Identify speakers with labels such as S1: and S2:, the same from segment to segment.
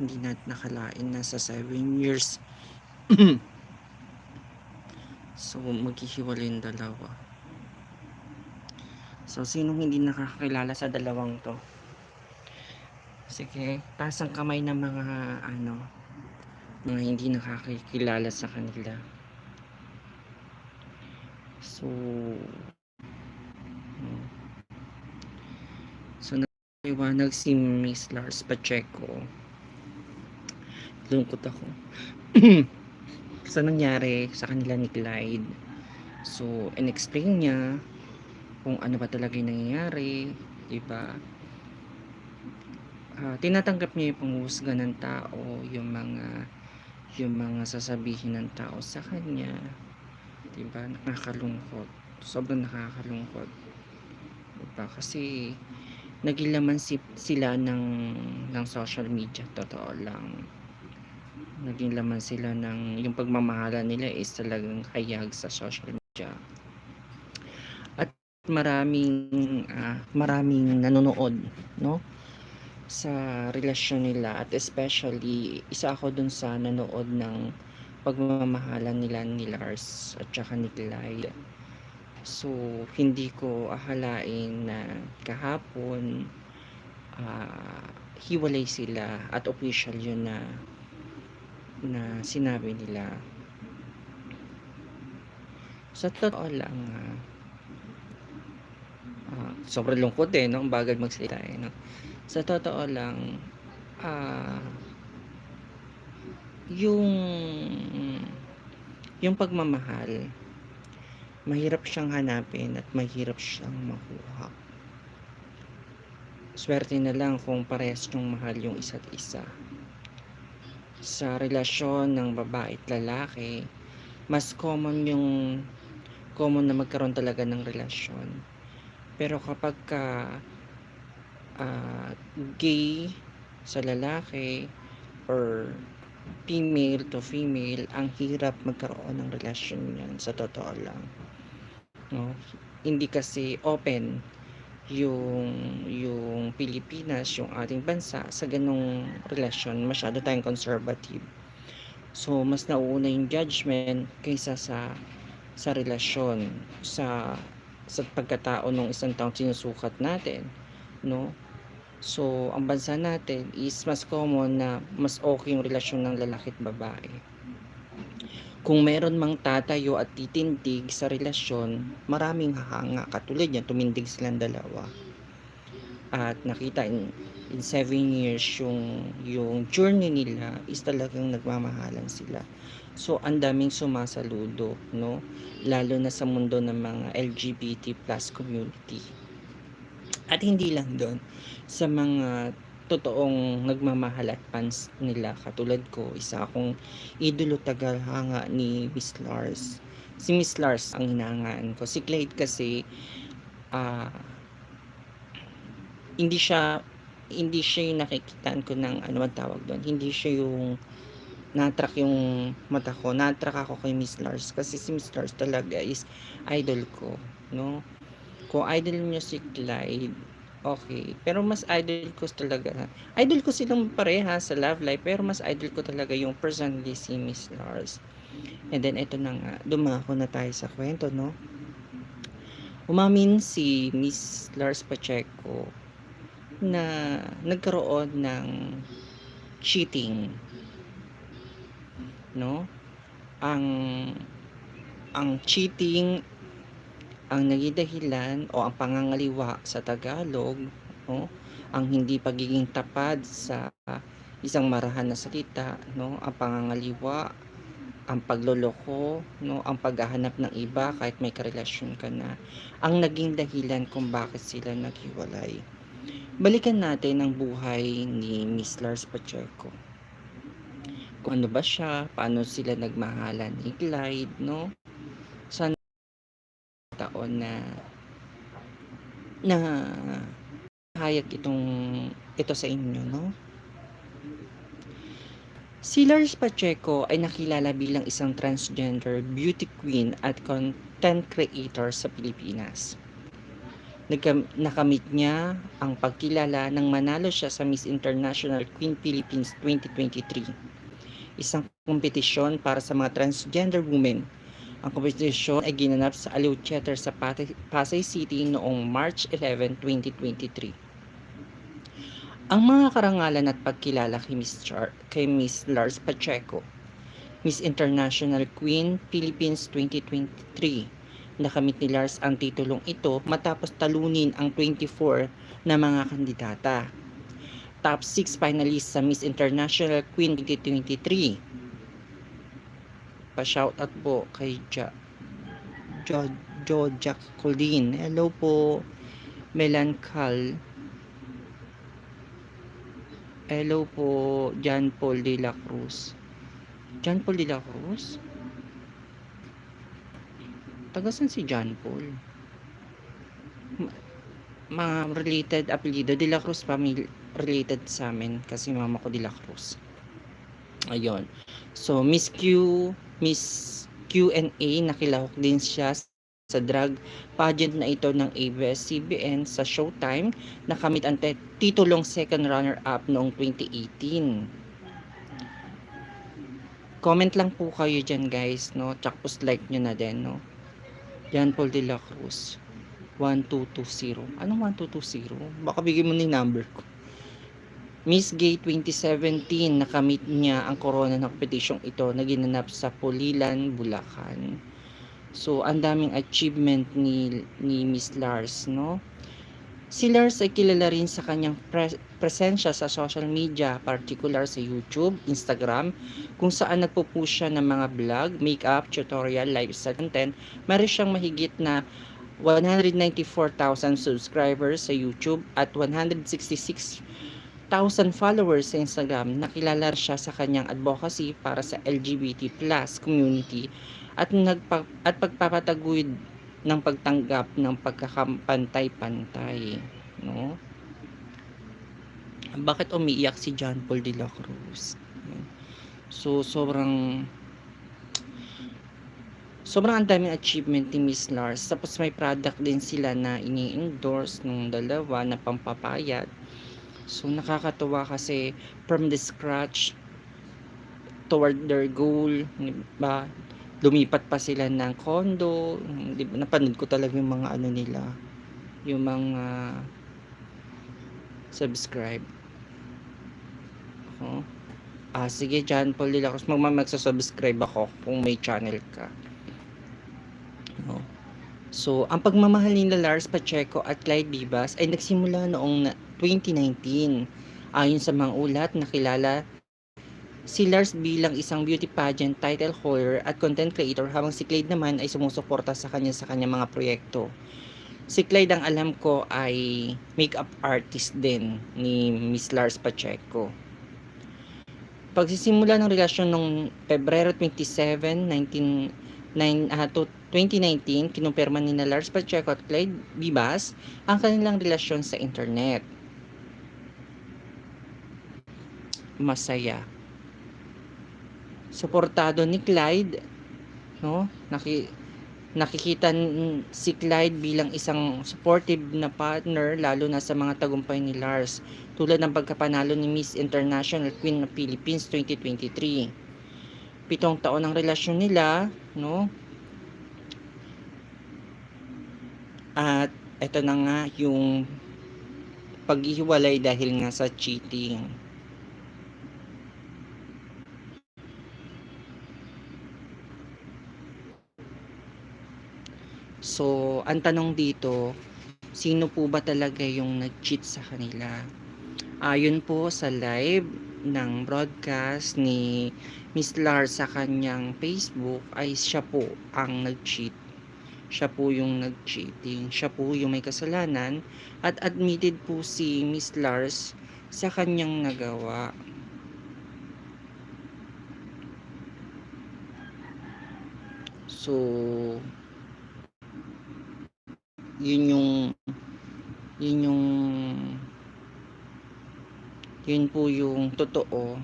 S1: Hindi natin nakalain na sa 7 years. so, maghihiwalay yung dalawa. So, sinong hindi nakakilala sa dalawang to? Sige, taas ang kamay ng mga ano, mga hindi nakakikilala sa kanila. So, so naliwanag si Miss Lars Pacheco. Lungkot ako. sa nangyari sa kanila ni Clyde. So, in-explain niya kung ano ba talaga yung nangyayari, di ba? Ah, tinatanggap niya yung panghusga ng tao, yung mga yung mga sasabihin ng tao sa kanya. Di ba? Nakakalungkot. Sobrang nakakalungkot. Di ba? Kasi nagilaman si, sila ng ng social media, totoo lang. Naging laman sila ng yung pagmamahala nila is talagang hayag sa social media. Maraming ah, maraming nanonood no sa relasyon nila. At especially isa ako dun sa nanood ng pagmamahalan nila ni Lars at saka ni Clyde. So hindi ko ahalain na kahapon ah, hiwalay sila at official yun na na sinabi nila sa totoo lang ah, Ah, sobrang lungkot eh, no? Ang bagal magsalita eh, no? Sa totoo lang, ah, yung, yung pagmamahal, mahirap siyang hanapin at mahirap siyang makuha. Swerte na lang kung parehas nyong mahal yung isa't isa. Sa relasyon ng babae at lalaki, mas common yung common na magkaroon talaga ng relasyon pero kapag ka ah, gay sa lalaki or female to female, ang hirap magkaroon ng relasyon yan sa totoo lang. No? Hindi kasi open yung yung Pilipinas, yung ating bansa sa ganong relasyon, masyado tayong conservative. So mas nauuna yung judgment kaysa sa sa relasyon, sa sa pagkatao ng isang taong sinusukat natin, no? So, ang bansa natin is mas common na mas okay yung relasyon ng lalaki at babae. Kung meron mang tatayo at titindig sa relasyon, maraming hahanga. Katulad yan, tumindig silang dalawa. At nakita in, in seven years yung, yung journey nila is talagang nagmamahalan sila. So, ang daming sumasaludo, no? Lalo na sa mundo ng mga LGBT plus community. At hindi lang doon, sa mga totoong nagmamahal at fans nila. Katulad ko, isa akong idolo tagalhanga ni Miss Lars. Si Miss Lars ang hinahangaan ko. Si Clyde kasi, ah, hindi siya hindi siya yung nakikitaan ko ng ano man tawag doon. Hindi siya yung natrak yung mata ko. Natrak ako kay Miss Lars kasi si Miss Lars talaga is idol ko, no? Kung idol niyo si Clyde, okay. Pero mas idol ko talaga. Idol ko silang pareha sa love life, pero mas idol ko talaga yung personally si Miss Lars. And then, ito na nga, dumako na tayo sa kwento, no? Umamin si Miss Lars Pacheco na nagkaroon ng cheating no ang ang cheating ang naging dahilan o ang pangangaliwa sa Tagalog no ang hindi pagiging tapad sa isang marahan na salita no ang pangangaliwa ang pagloloko no ang paghahanap ng iba kahit may karelasyon ka na ang naging dahilan kung bakit sila naghiwalay balikan natin ang buhay ni Miss Lars Pacheco kung ano ba siya, paano sila nagmahalan ni Clyde, no? Sana taon na na hayag itong ito sa inyo, no? Si Lars Pacheco ay nakilala bilang isang transgender beauty queen at content creator sa Pilipinas. nagka, nakamit niya ang pagkilala nang manalo siya sa Miss International Queen Philippines 2023. Isang kompetisyon para sa mga transgender women. Ang kompetisyon ay ginanap sa Aliw Theater sa Pasay City noong March 11, 2023. Ang mga karangalan at pagkilala kay Miss, Char- kay Miss Lars Pacheco, Miss International Queen Philippines 2023. Nakamit ni Lars ang titulong ito matapos talunin ang 24 na mga kandidata. Top 6 finalists sa Miss International Queen 2023. Pa-shoutout po kay ja, jo, jo Jacqueline. Hello po. Melan Cal. Hello po, John Paul de la Cruz. John Paul de la Cruz? Tagasan si John Paul? Mga related apelido. De la Cruz family related sa amin kasi mama ko de la Cruz. Ayun. So, Miss Q, Miss Q&A, nakilahok din siya sa drag pageant na ito ng ABS-CBN sa Showtime nakamit ang titulong second runner-up noong 2018. Comment lang po kayo dyan guys, no? Tsaka post like nyo na din, no? Yan Paul de la Cruz. 1220. Anong 1220? Baka bigyan mo ni number ko. Miss Gay 2017, nakamit niya ang corona ng competition ito na ginanap sa Pulilan, Bulacan. So, ang daming achievement ni, ni Miss Lars, no? Si Lars ay kilala rin sa kanyang pre- presensya sa social media, particular sa YouTube, Instagram, kung saan nagpo-post siya ng mga vlog, makeup, tutorial, lifestyle content. Meron siyang mahigit na 194,000 subscribers sa YouTube at 166,000 followers sa Instagram. Nakilala siya sa kanyang advocacy para sa LGBT plus community at nagpa, at pagpapataguyod ng pagtanggap ng pagkakampantay-pantay, no? Bakit umiiyak si John Paul de la Cruz? So, sobrang sobrang ang daming achievement ni Miss Lars. Tapos may product din sila na ini-endorse nung dalawa na pampapayat. So, nakakatuwa kasi from the scratch toward their goal, di ba? Lumipat pa sila ng condo. Di ba? Napanood ko talaga yung mga ano nila. Yung mga subscribe. Oh. Ah, sige, John Paul de la Cruz. Magma magsasubscribe ako kung may channel ka. No. So, ang pagmamahal ni Lars Pacheco at Clyde Vivas ay nagsimula noong 2019. Ayon sa mga ulat, nakilala si Lars bilang isang beauty pageant title holder at content creator habang si Clyde naman ay sumusuporta sa kanya sa kanyang mga proyekto. Si Clyde ang alam ko ay makeup artist din ni Miss Lars Pacheco. Pagsisimula ng relasyon noong Pebrero 27, 19, nine, ah, to 2019, kinumpirma ni Lars Pacheco at Clyde Vivas ang kanilang relasyon sa internet. Masaya. Suportado ni Clyde, no? Naki, nakikita si Clyde bilang isang supportive na partner lalo na sa mga tagumpay ni Lars tulad ng pagkapanalo ni Miss International Queen ng Philippines 2023. Pitong taon ang relasyon nila, no? At eto na nga yung paghihiwalay dahil nga sa cheating. So, ang tanong dito, sino po ba talaga yung nag-cheat sa kanila? Ayon po sa live ng broadcast ni Miss Lars sa kanyang Facebook ay siya po ang nag-cheat. Siya po yung nag-cheating. Siya po yung may kasalanan at admitted po si Miss Lars sa kanyang nagawa. So, yun yung yun yung yun po yung totoo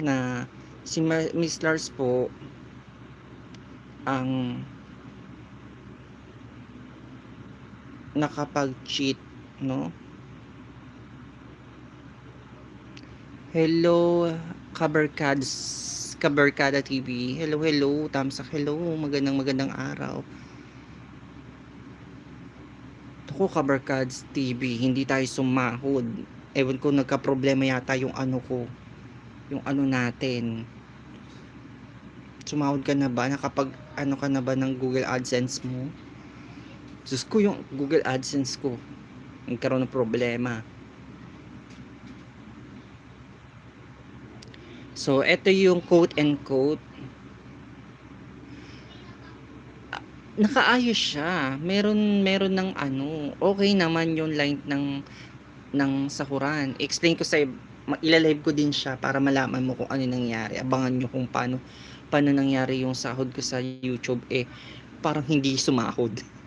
S1: na si Miss Lars po ang nakapag-cheat, no? Hello, Kabarkads Kabarkada TV. Hello, hello. Tamsak, hello. Magandang magandang araw. Ako, Kabarkads TV. Hindi tayo sumahod. Ewan ko, nagka-problema yata yung ano ko. Yung ano natin. Sumahod ka na ba? Nakapag, ano ka na ba ng Google AdSense mo? Sus ko yung Google AdSense ko. Nagkaroon ng problema. So, ito yung quote and quote. Ah, Nakaayos siya. Meron meron ng ano, okay naman yung line ng ng sahuran. Explain ko sa ilalive ko din siya para malaman mo kung ano nangyari. Abangan nyo kung paano paano nangyari yung sahod ko sa YouTube eh parang hindi sumahod.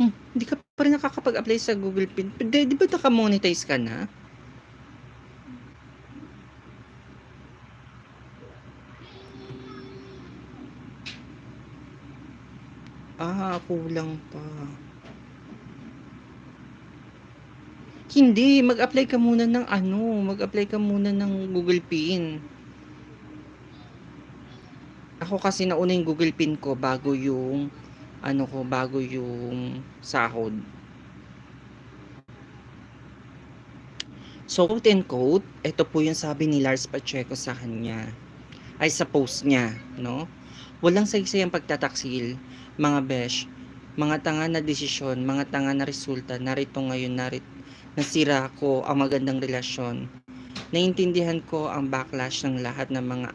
S1: Hmm, hindi ka pa rin nakakapag-apply sa Google Pin. Di, di ba naka-monetize ka na? Kulang pa. Hindi, mag-apply ka muna ng ano, mag-apply ka muna ng Google Pin. Ako kasi nauna yung Google Pin ko bago yung ano ko, bago yung sahod. So, quote and quote, ito po yung sabi ni Lars Pacheco sa kanya. Ay, sa post niya, no? Walang saysayang pagtataksil, mga besh, mga tanga na desisyon, mga tanga na resulta, narito ngayon, narito, nasira ko ang magandang relasyon. Naintindihan ko ang backlash ng lahat ng mga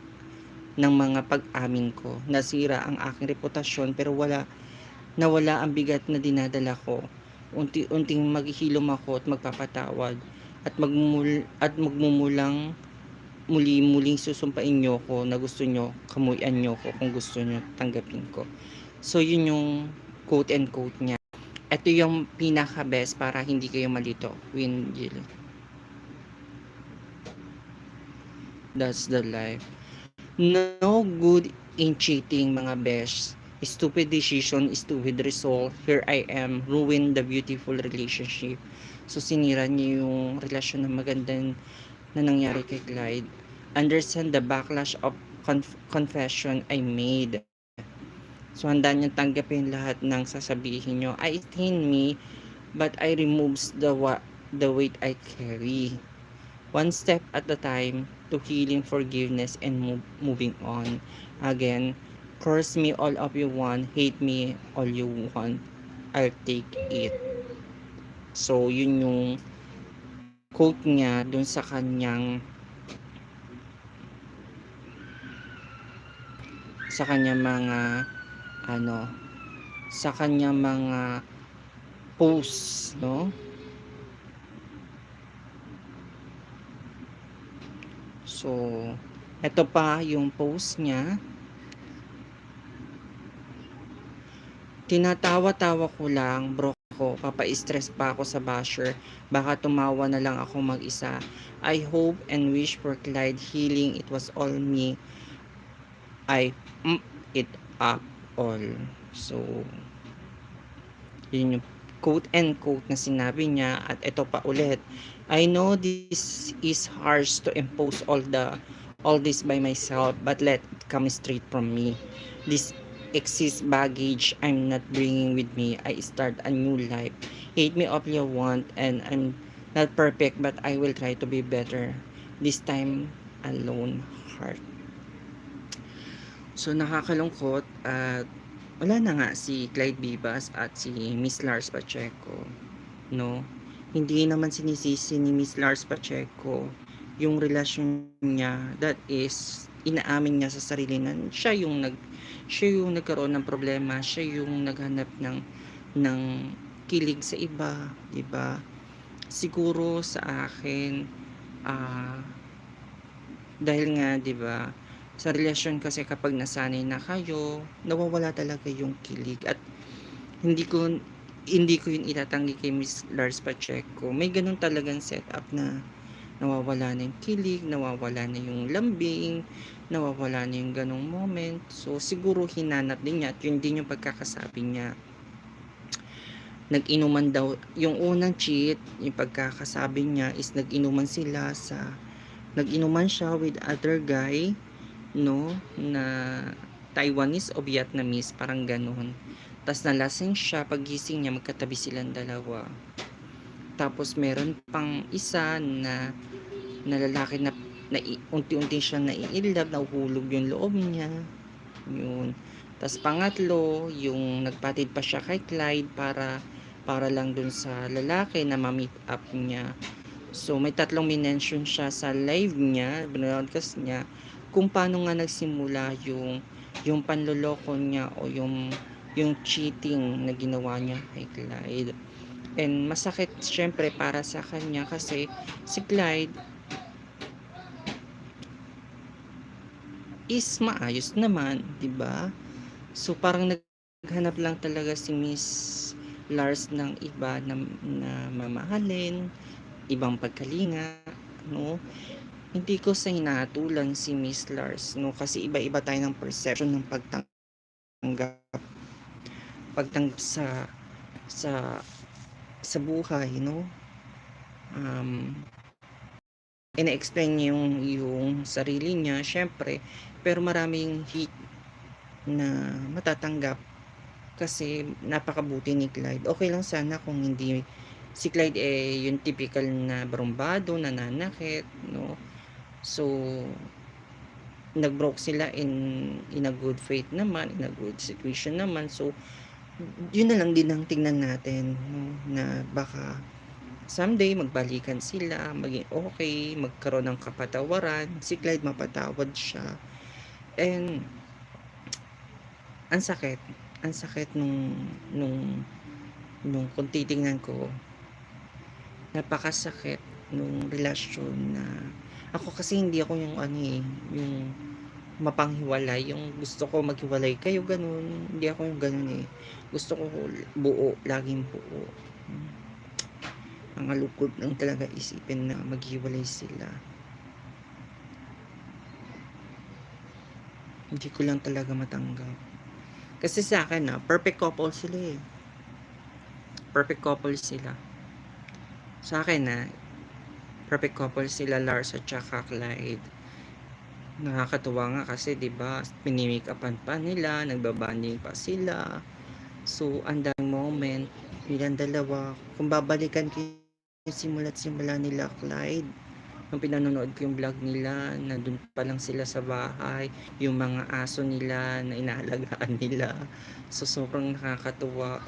S1: ng mga pag-amin ko. Nasira ang aking reputasyon pero wala nawala ang bigat na dinadala ko. Unti-unting maghihilom ako at magpapatawad at magmul at magmumulang muli-muling susumpain nyo ko na gusto nyo, kamuyan nyo ko kung gusto nyo tanggapin ko. So, yun yung quote and quote niya. Ito yung pinaka-best para hindi kayo malito. Win Jill. That's the life. No good in cheating, mga besh. Stupid decision, stupid result. Here I am, ruin the beautiful relationship. So, sinira niya yung relasyon na maganda na nangyari kay Clyde. Understand the backlash of conf- confession I made. So, handa niyang tanggapin lahat ng sasabihin niyo. I thin me, but I removes the, wa- the weight I carry. One step at a time to healing, forgiveness, and move- moving on. Again, curse me all of you want, hate me all you want, I'll take it. So, yun yung quote niya dun sa kanyang sa kanyang mga ano sa kanyang mga posts no? So eto pa yung post niya. Tinatawa-tawa ko lang bro ko. Papa-stress pa ako sa basher. Baka tumawa na lang ako mag-isa. I hope and wish for Clyde healing. It was all me. I it up all so yun yung quote and quote na sinabi niya at ito pa ulit I know this is harsh to impose all the all this by myself but let it come straight from me this excess baggage I'm not bringing with me. I start a new life. Hate me all you want and I'm not perfect but I will try to be better. This time alone heart. So nakakalungkot at wala na nga si Clyde Bibas at si Miss Lars Pacheco. No? Hindi naman sinisisi ni Miss Lars Pacheco yung relasyon niya that is inaamin niya sa sarili na siya yung nag siya yung nagkaroon ng problema, siya yung naghanap ng ng kilig sa iba, 'di ba? Siguro sa akin ah dahil nga 'di ba sa relasyon kasi kapag nasanay na kayo, nawawala talaga yung kilig at hindi ko hindi ko yun itatanggi kay Miss Lars Pacheco. May ganun talagang setup na nawawala na yung kilig, nawawala na yung lambing, nawawala na yung ganong moment. So, siguro hinanap din niya at yun din yung pagkakasabi niya. Nag-inuman daw, yung unang cheat, yung pagkakasabi niya is nag-inuman sila sa, nag-inuman siya with other guy, no, na Taiwanese o Vietnamese, parang ganon. Tapos nalasing siya, pagising niya, magkatabi silang dalawa. Tapos meron pang isa na na lalaki na, na unti-unti siya naiilab, nahuhulog yung loob niya. Yun. Tapos pangatlo, yung nagpatid pa siya kay Clyde para para lang dun sa lalaki na ma-meet up niya. So may tatlong minention siya sa live niya, broadcast niya, kung paano nga nagsimula yung yung panloloko niya o yung yung cheating na ginawa niya kay Clyde. And masakit syempre para sa kanya kasi si Clyde is maayos naman, 'di ba? So parang naghanap lang talaga si Miss Lars ng iba na, na mamahalin, ibang pagkalinga, no? Hindi ko sa hinahatulan si Miss Lars, no? Kasi iba-iba tayo ng perception ng pagtanggap pagtanggap sa sa sa buhay, no? Um, ina-explain niya yung, yung sarili niya, syempre, pero maraming hate na matatanggap kasi napakabuti ni Clyde. Okay lang sana kung hindi si Clyde eh yung typical na barumbado, nananakit, no? So, nagbroke sila in in a good faith naman, in a good situation naman. So, yun na lang din ang tingnan natin no? na baka someday magbalikan sila, maging okay, magkaroon ng kapatawaran, si Clyde mapatawad siya. And ang sakit, ang sakit nung nung nung kung titingnan ko napakasakit nung relasyon na ako kasi hindi ako yung ano eh, yung mapanghiwalay, yung gusto ko maghiwalay kayo ganun, hindi ako yung ganun eh. Gusto ko buo, laging buo. Ang alukod lang talaga isipin na maghiwalay sila. Hindi ko lang talaga matanggap. Kasi sa akin na, perfect couple sila eh. Perfect couple sila. Sa akin na, perfect couple sila Lars at saka Clyde. Nakakatuwa nga kasi 'di ba, pinimake upan pa nila, nagbabanding pa sila. So, ang daming moment, nilang dalawa, kung babalikan ko simula't simula nila Clyde, nung pinanonood ko yung vlog nila, na dun pa lang sila sa bahay, yung mga aso nila na inaalagaan nila. So, sobrang nakakatuwa.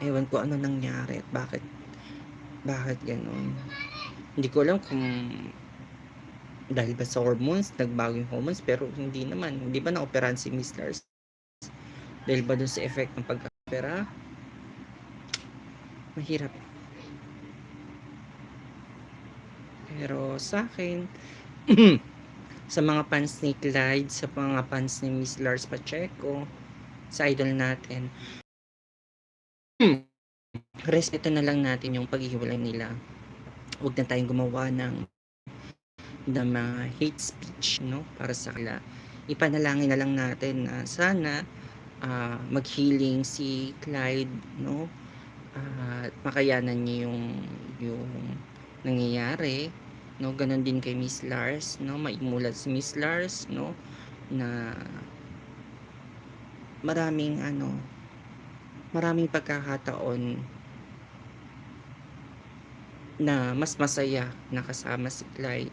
S1: Ewan ko ano nangyari at bakit, bakit ganun. Hindi ko alam kung dahil ba sa hormones, nagbago yung hormones, pero hindi naman. Hindi ba na-operahan si Miss Lars? Dahil ba dun sa effect ng pag-opera? Mahirap. Pero sa akin, sa mga fans ni Clyde, sa mga fans ni Miss Lars Pacheco, sa idol natin, respeto na lang natin yung paghihiwalay nila. Huwag na tayong gumawa ng ng mga hate speech no? Para sa kanila. Ipanalangin na lang natin na sana uh, mag-healing si Clyde no? Uh, at makayanan niya yung yung nangyayari no? Ganon din kay Miss Lars no? Maimulat si Miss Lars no? Na maraming ano maraming pagkakataon na mas masaya nakasama si Clyde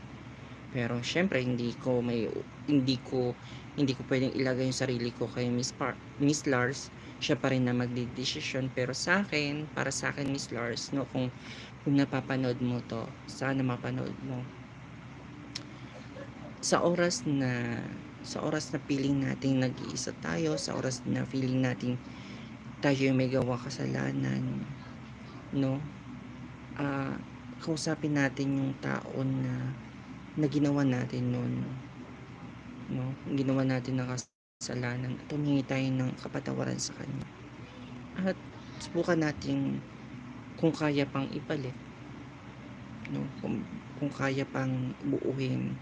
S1: pero syempre hindi ko may hindi ko hindi ko pwedeng ilagay yung sarili ko kay Miss Par Miss Lars. Siya pa rin na magdedesisyon pero sa akin, para sa akin Miss Lars, no kung kung napapanood mo to, sana mapanood mo. Sa oras na sa oras na feeling nating nag-iisa tayo, sa oras na feeling nating tayo yung may gawa kasalanan, no? Uh, kausapin natin yung tao na na ginawa natin noon no ginawa natin ng kasalanan at humingi tayo ng kapatawaran sa kanya at subukan natin kung kaya pang ibalik no? Kung, kung kaya pang buuhin,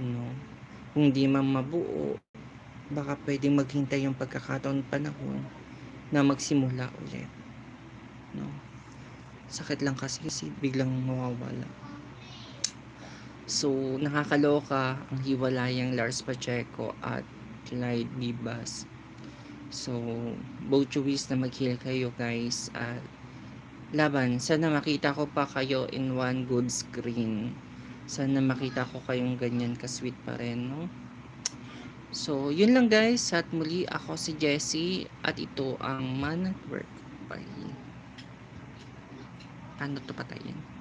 S1: no? Kung di man mabuo, baka pwedeng maghintay yung pagkakataon panahon na magsimula ulit? Sakit lang kasi kasi biglang mawawala. So, nakakaloka ang hiwalayang Lars Pacheco at Clyde Bibas. So, both ways na mag-heal kayo guys at laban. Sana makita ko pa kayo in one good screen. Sana makita ko kayong ganyan ka-sweet pa rin, no? So, yun lang guys. At muli ako si Jessie at ito ang Man at Work. Bye. Paano to patayin?